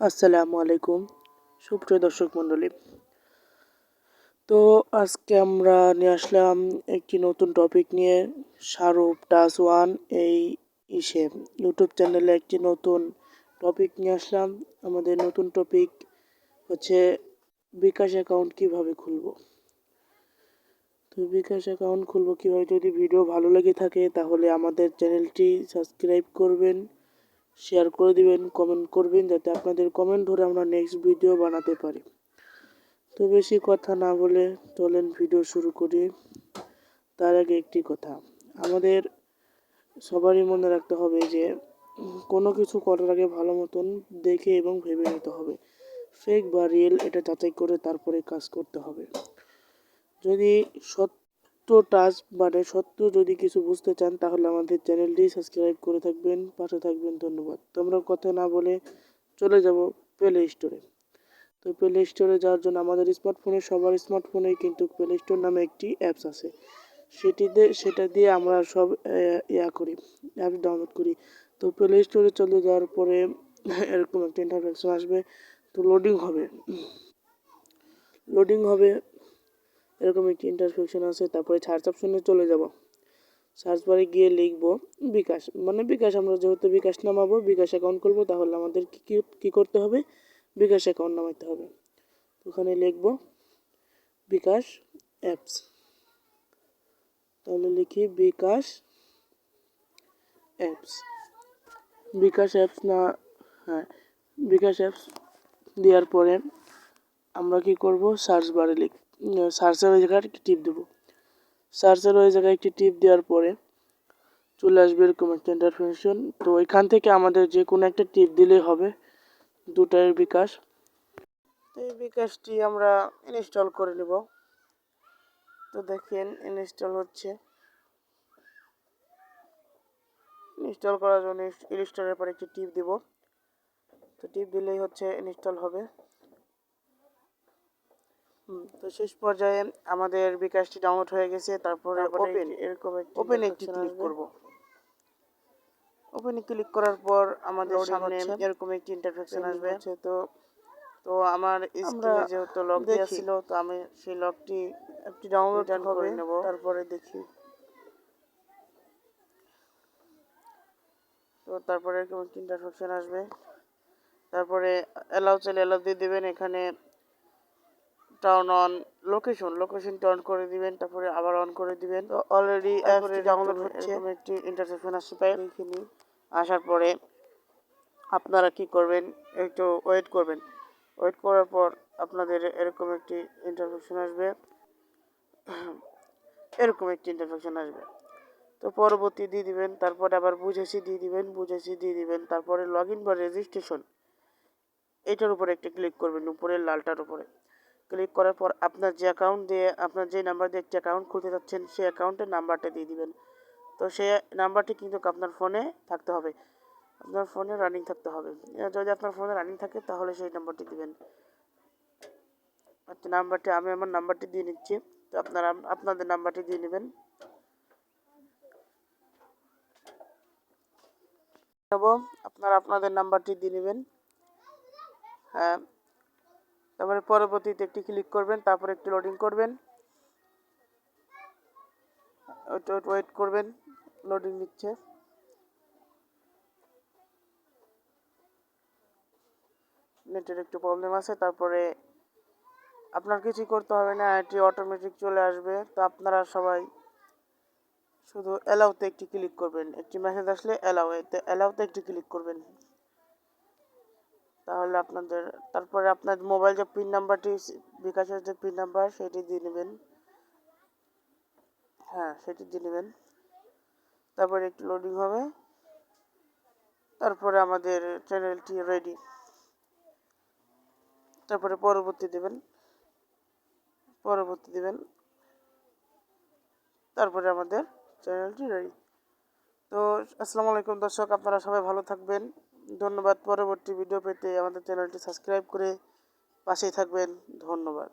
আসসালামু আলাইকুম। সুপ্রিয় দর্শক মণ্ডলী, তো আজকে আমরা নিয়ে আসলাম একটি নতুন টপিক নিয়ে, শাহরুখ টাস ওয়ান এই ইসে ইউটিউব চ্যানেলে একটি নতুন টপিক নিয়ে আসলাম। আমাদের নতুন টপিক হচ্ছে বিকাশ অ্যাকাউন্ট কীভাবে খুলব। তো বিকাশ অ্যাকাউন্ট খুলব কীভাবে? যদি ভিডিও ভালো লেগে থাকে, তাহলে আমাদের চ্যানেলটি সাবস্ক্রাইব করবেন। শেয়ার করে দিবেন কমেন্ট করবেন যাতে আপনাদের কমেন্ট ধরে আমরা নেক্সট ভিডিও বানাতে পারি। তো বেশি কথা না বলে চলেন ভিডিও শুরু করি। তার আগে একটি কথা, আমাদের সবারই মনে রাখতে হবে যে, কোনো কিছু করার আগে ভালো মতন দেখে এবং ভেবে নিতে হবে। ফেক বা রিয়েল এটা যাচাই করে তারপরে কাজ করতে হবে। যদি সত্য টাচ মানে সত্য যদি কিছু বুঝতে চান, তাহলে আমাদের চ্যানেলটি সাবস্ক্রাইব করে থাকবেন, পাশে থাকবেন, ধন্যবাদ। তোমরা কথা না বলে চলে যাব প্লে স্টোরে তো প্লে স্টোরে যাওয়ার জন্য আমাদের স্মার্টফোনে সবার স্মার্টফোনেই কিন্তু প্লে স্টোর নামে একটি অ্যাপস আছে। সেটিতে সেটা দিয়ে আমরা সব ইয়া করি অ্যাপ ডাউনলোড করি। তো প্লে স্টোরে চলে যাওয়ার পরে এরকম একটা ইন্টারফেকশন আসবে। তো লোডিং হবে। লোডিং হবে এরকম একটি ইন্টারফেকশন আছে, তারপরে সার্চ অপশনে চলে যাব। সার্চ বারে গিয়ে লিখব, বিকাশ। মানে বিকাশ, আমরা যেহেতু বিকাশ নামাবো, বিকাশ অ্যাকাউন্ট করব তাহলে আমাদের কী কী করতে হবে? বিকাশ অ্যাকাউন্ট নামাইতে হবে। ওখানে লিখব, বিকাশ অ্যাপস তাহলে লিখি বিকাশ অ্যাপস বিকাশ অ্যাপস না হ্যাঁ বিকাশ অ্যাপস দেওয়ার পরে আমরা কি করব? সার্চ বারে লিখ সার্চের ওই জায়গায় একটি টিপ দেবো। সার্চের ওই জায়গায় একটি টিপ দেওয়ার পরে চলে আসবে এরকম একটা ইন্টারফেকশন তো এখান থেকে আমাদের যে কোনো একটা টিপ দিলেই হবে। দুটার বিকাশ। এই বিকাশটি আমরা ইনস্টল করে নেব। তো দেখেন ইনস্টল হচ্ছে। ইনস্টল করার জন্য ইনস্টলের পর একটি টিপ দিব। তো টিপ দিলেই হচ্ছে ইনস্টল হবে। তো শেষ পর্যায়ে আমাদের বিকাশটি ডাউনলোড হয়ে গেছে তারপরে ওপেন এরকম ওপেন একটি ক্লিক করব। ওপেনে ক্লিক করার পর আমাদের সামনে এরকম একটি ইন্টারফেকশন আসবে। তো তো আমার স্ক্রিনে যেহেতু লক দেওয়া ছিল তো আমি সেই লকটি একটি ডাউনলোড করে নেব। তারপরে দেখি। তো তারপরে এরকম একটি ইন্টারফেকশন আসবে। তারপরে অ্যালাউ চাইলে অ্যালাউ দিয়ে দেবেন এখানে টার্ন অন লোকেশন লোকেশনটা অন করে দিবেন তারপরে আবার অন করে দিবেন। তো অলরেডি ডাউনলোড হচ্ছে। একটি ইন্টারসেপশন আসছে পাই এখানে আসার পরে আপনারা কি করবেন একটু ওয়েট করবেন। ওয়েট করার পর আপনাদের এরকম একটি ইন্টারফেকশন আসবে। এরকম একটি ইন্টারফেকশন আসবে। তো পরবর্তী দিয়ে দিবেন তারপরে আবার বুঝেছি দিয়ে দিবেন বুঝেছি দিয়ে দিবেন তারপরে লগ ইন বা রেজিস্ট্রেশন এটার উপরে একটা ক্লিক করবেন উপরের লালটার উপরে। ক্লিক করার পর আপনার যে অ্যাকাউন্ট দিয়ে, আপনার যে নাম্বার দিয়ে একটি অ্যাকাউন্ট খুলতে যাচ্ছেন, সেই অ্যাকাউন্টের নাম্বারটা দিয়ে দিবেন। তো সেই নাম্বারটি কিন্তু আপনার ফোনে থাকতে হবে। আপনার ফোনে রানিং থাকতে হবে। যদি আপনার ফোনে রানিং থাকে, তাহলে সেই নাম্বারটি দিবেন। আচ্ছা নাম্বারটি আমি আমার নাম্বারটি দিয়ে নিচ্ছি। তো আপনারা, আপনাদের নাম্বারটি দিয়ে নেবেন। আপনারা, আপনাদের নাম্বারটি দিয়ে নেবেন। হ্যাঁ। তারপরে পরবর্তীতে একটি ক্লিক করবেন, তারপরে একটি লোডিং করবেন। ওয়েট করবেন লোডিং নিচ্ছে। নেটের একটু প্রবলেম আছে, তারপরে আপনার কিছু করতে হবে না এটি অটোমেটিক চলে আসবে। তো আপনারা সবাই শুধু অ্যালাউতে একটি ক্লিক করবেন। একটি মেসেজ আসলে অ্যালাউ এতে অ্যালাউতে একটি ক্লিক করবেন। তাহলে আপনাদের, তারপরে আপনার মোবাইল যে পিন নাম্বারটি বিকাশের যে পিন নাম্বার সেটি দিয়ে নেবেন। হ্যাঁ সেটি দিয়ে নেবেন। তারপরে একটু লোডিং হবে। তারপরে আমাদের চ্যানেলটি রেডি তারপরে পরবর্তী দেবেন। পরবর্তী দেবেন। তারপরে আমাদের চ্যানেলটি রেডি তো, আসসালামু আলাইকুম দর্শক, আপনারা সবাই ভালো থাকবেন। ধন্যবাদ। পরবর্তী ভিডিও পেতে আমাদের চ্যানেলটি সাবস্ক্রাইব করে পাশেই থাকবেন। ধন্যবাদ।